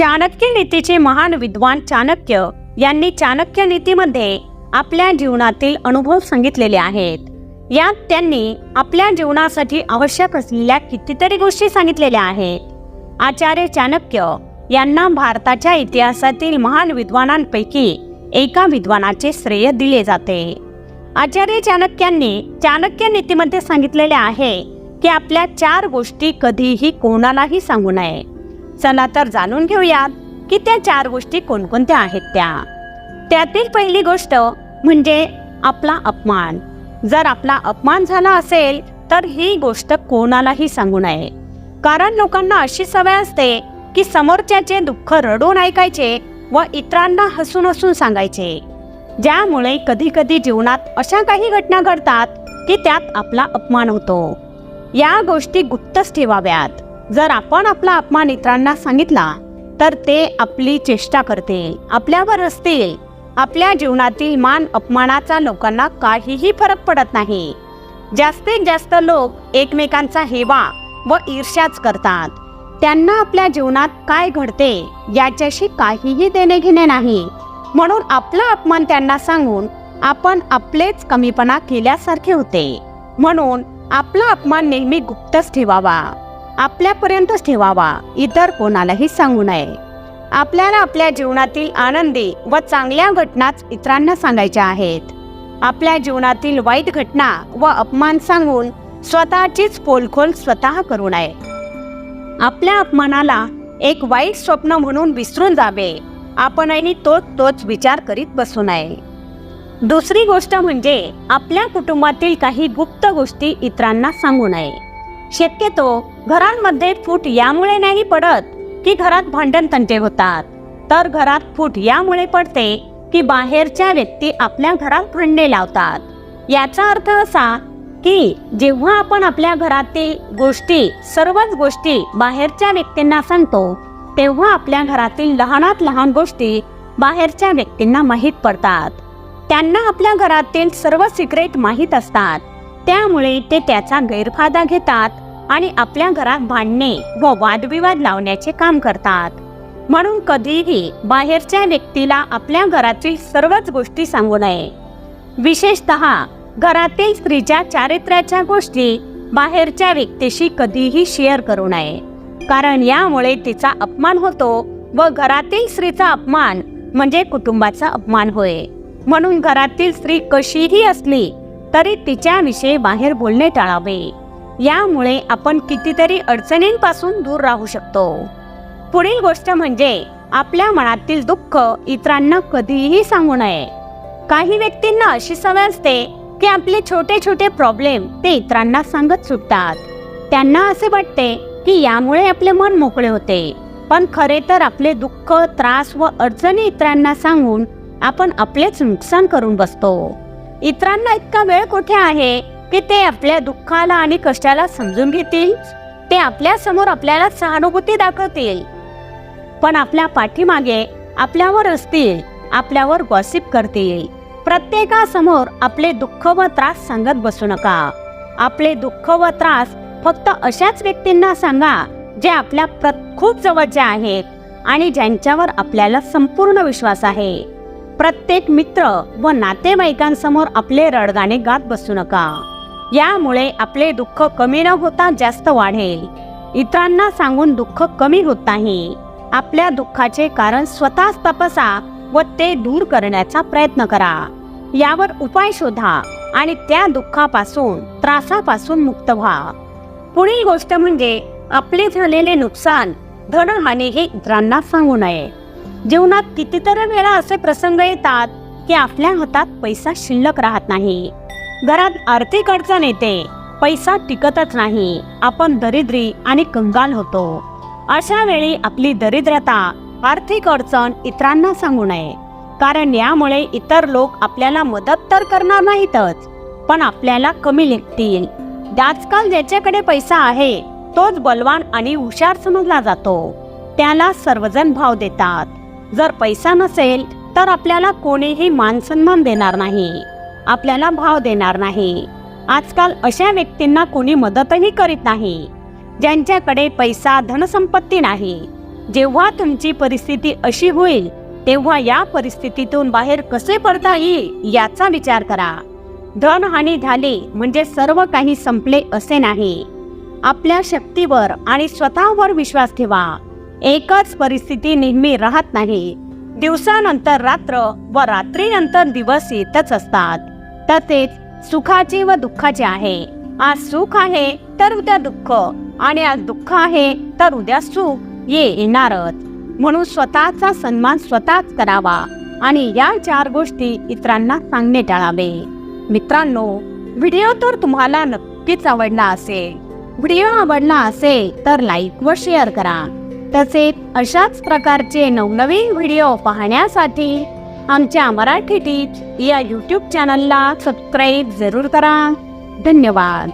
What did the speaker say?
चाणक्य नीतीचे महान विद्वान चाणक्य यांनी चाणक्य नीतीमध्ये आपल्या जीवनातील अनुभव सांगितलेले आहेत. यात त्यांनी आपल्या जीवनासाठी आवश्यक असलेल्या कितीतरी गोष्टी सांगितलेल्या आहेत. आचार्य चाणक्य यांना भारताच्या इतिहासातील महान विद्वानांपैकी एका विद्वानाचे श्रेय दिले जाते. आचार्य चाणक्यांनी चाणक्य नीतीमध्ये सांगितलेले आहे की आपल्या चार गोष्टी कधीही कोणालाही सांगू नये. चला तर जाणून घेऊयात की त्या चार गोष्टी कोणकोणत्या आहेत त्या. त्यातील पहिली गोष्ट म्हणजे आपला अपमान. जर आपला अपमान झाला असेल तर ही गोष्ट कोणालाही सांगू नये. कारण लोकांना अशी सवय असते की समोरच्याचे दुःख रडून ऐकायचे व इतरांना हसून हसून सांगायचे. ज्यामुळे कधी कधी जीवनात अशा काही घटना घडतात की त्यात आपला अपमान होतो. या गोष्टी गुप्तच ठेवाव्यात. जर आपण आपला अपमान इतरांना सांगितला तर ते आपली चेष्टा करतील आपल्यावर असतील आपल्या जीवनातील मान अपमानाचा लोकांना काहीही फरक पडत नाही. जास्तीत जास्त लोक एकमेकांचा हेवा व ईर्ष्याच करतात. त्यांना आपल्या जीवनात काय घडते याच्याशी काहीही देणे घेणे नाही. म्हणून आपला अपमान त्यांना सांगून आपण आपलेच कमीपणा केल्यासारखे होते. म्हणून आपला अपमान नेहमी गुप्तच ठेवावा. आपल्यापर्यंतच ठेवावा. इतर कोणालाही सांगू नये. आपल्याला आपल्या जीवनातील आनंदी व चांगल्या घटनाच इतरांना सांगायच्या आहेत. आपल्या जीवनातील वाईट घटना व अपमान सांगून स्वतःचीच पोलखोल स्वतः करू नये. आपल्या अपमानाला एक वाईट स्वप्न म्हणून विसरून जावे. आपणही तोच तोच विचार करीत बसू नये. दुसरी गोष्ट म्हणजे आपल्या कुटुंबातील काही गुप्त गोष्टी इतरांना सांगू नये. शक्यतो घरांमध्ये फूट यामुळे नाही पडत की घरात भांडण तंटे होतात. तर घरात फूट यामुळे पडते की बाहेरच्या व्यक्ती आपल्या घरात भांडणे लावतात. याचा अर्थ असा की जेव्हा आपण आपल्या घरातील गोष्टी सर्वच गोष्टी बाहेरच्या व्यक्तींना सांगतो तेव्हा आपल्या घरातील लहानात लहान गोष्टी बाहेरच्या व्यक्तींना माहीत पडतात. त्यांना आपल्या घरातील सर्व सिक्रेट माहीत असतात. त्यामुळे ते त्याचा गैरफायदा घेतात आणि आपल्या घरात भांडणे व वादविवाद लावण्याचे काम करतात. म्हणून कधीही बाहेरच्या व्यक्तीला आपल्या घरातील सर्वच गोष्टी सांगू नये. विशेषत घरातील स्त्रीच्या चारित्र्याच्या गोष्टी बाहेरच्या व्यक्तीशी कधीही शेअर करू नये. कारण यामुळे तिचा अपमान होतो व घरातील स्त्रीचा अपमान म्हणजे कुटुंबाचा अपमान होय. म्हणून घरातील स्त्री कशीही असली तरी तिच्याविषयी बाहेर बोलणे टाळावे. यामुळे आपण कितीतरी अडचणींपासून दूर राहू शकतो. पुढील गोष्ट म्हणजे आपल्या मनातील दुःख इतरांना कधीही सांगू नये. काही व्यक्तींना अशी सवय असते की आपले छोटे छोटे प्रॉब्लेम ते इतरांना सांगत सुटतात. त्यांना असे वाटते की यामुळे आपले मन मोकळे होते. पण खरे तर आपले दुःख त्रास व अडचणी इतरांना सांगून आपण आपलेच नुकसान करून बसतो. इतरांना इतका वेळ कुठे आहे की ते आपल्या दुःखाला आणि कष्टाला समजून घेतील? ते आपल्यासमोर आपल्याला सहानुभूती दाखवतील. पण आपल्या पाठीमागे आपल्यावर असतील आपल्यावर गॉसिप करतील. प्रत्येकासमोर आपले दुःख व त्रास सांगत बसू नका. आपले दुःख व त्रास फक्त अशाच व्यक्तींना सांगा जे आपल्या प्र खूप जवळचे आहेत आणि ज्यांच्यावर आपल्याला संपूर्ण विश्वास आहे. प्रत्येक मित्र व नातेवाईकांसमोर आपले रडगाणे गात बसू नका. यामुळे आपले दुःख कमी न होता जास्त वाढेल. इतरांना सांगून दुःख कमी होत नाही. आपल्या दुःखाचे कारण स्वतःच तपासा व ते दूर करण्याचा प्रयत्न करा. यावर उपाय शोधा आणि त्या दुःखापासून त्रासापासून मुक्त व्हा. पुढील गोष्ट म्हणजे आपले झालेले नुकसान धनहानी हे इतरांना सांगू नये. जीवनात कितीतरी वेळा असे प्रसंग येतात की आपल्या हातात पैसा शिल्लक राहत नाही. घरात आर्थिक अडचण येते. पैसा टिकतच नाही. आपण दरिद्री आणि कंगाल होतो. अशा वेळी आपली दरिद्रता आर्थिक अडचण इतरांना सांगू नये. कारण यामुळे इतर लोक आपल्याला मदत तर करणार नाहीतच पण आपल्याला कमी लेखतील आजकाल ज्याच्याकडे पैसा आहे तोच बलवान आणि हुशार समजला जातो. त्याला सर्वजण भाव देतात. जर पैसा नसेल तर आपल्याला कोणीही मानसन्मान देणार नाही. आपल्याला भाव देणार नाही. आजकाल अशा व्यक्तींना कोणी मदतही करीत नाही. ज्यांच्याकडे पैसा धनसंपत्ती नाही. जेव्हा तुमची परिस्थिती अशी होईल तेव्हा या परिस्थितीतून बाहेर कसे पडता येईल याचा विचार करा. धनहानी झाली म्हणजे सर्व काही संपले असे नाही. आपल्या शक्तीवर आणि स्वतःवर विश्वास ठेवा. एकच परिस्थिती नेहमी राहत नाही. दिवसानंतर रात्र व रात्रीनंतर दिवस येतच असतात. तसेच सुखाचे व दुःखाचे आहे. आज सुख आहे तर उद्या दुःख. आणि आज दुःख आहे तर उद्या सुख. ये येणारच. म्हणून स्वतःचा सन्मान स्वतःच करावा. आणि या चार गोष्टी इतरांना सांगणे टाळावे. मित्रांनो व्हिडिओ तर तुम्हाला नक्कीच आवडला असेल. व्हिडिओ आवडला असेल तर लाईक व शेअर करा. तसेच अशाच प्रकारचे नवनवीन व्हिडिओ पाहण्यासाठी आमच्या मराठी टीच या यूट्यूब चॅनलला सबस्क्राईब जरूर करा. धन्यवाद.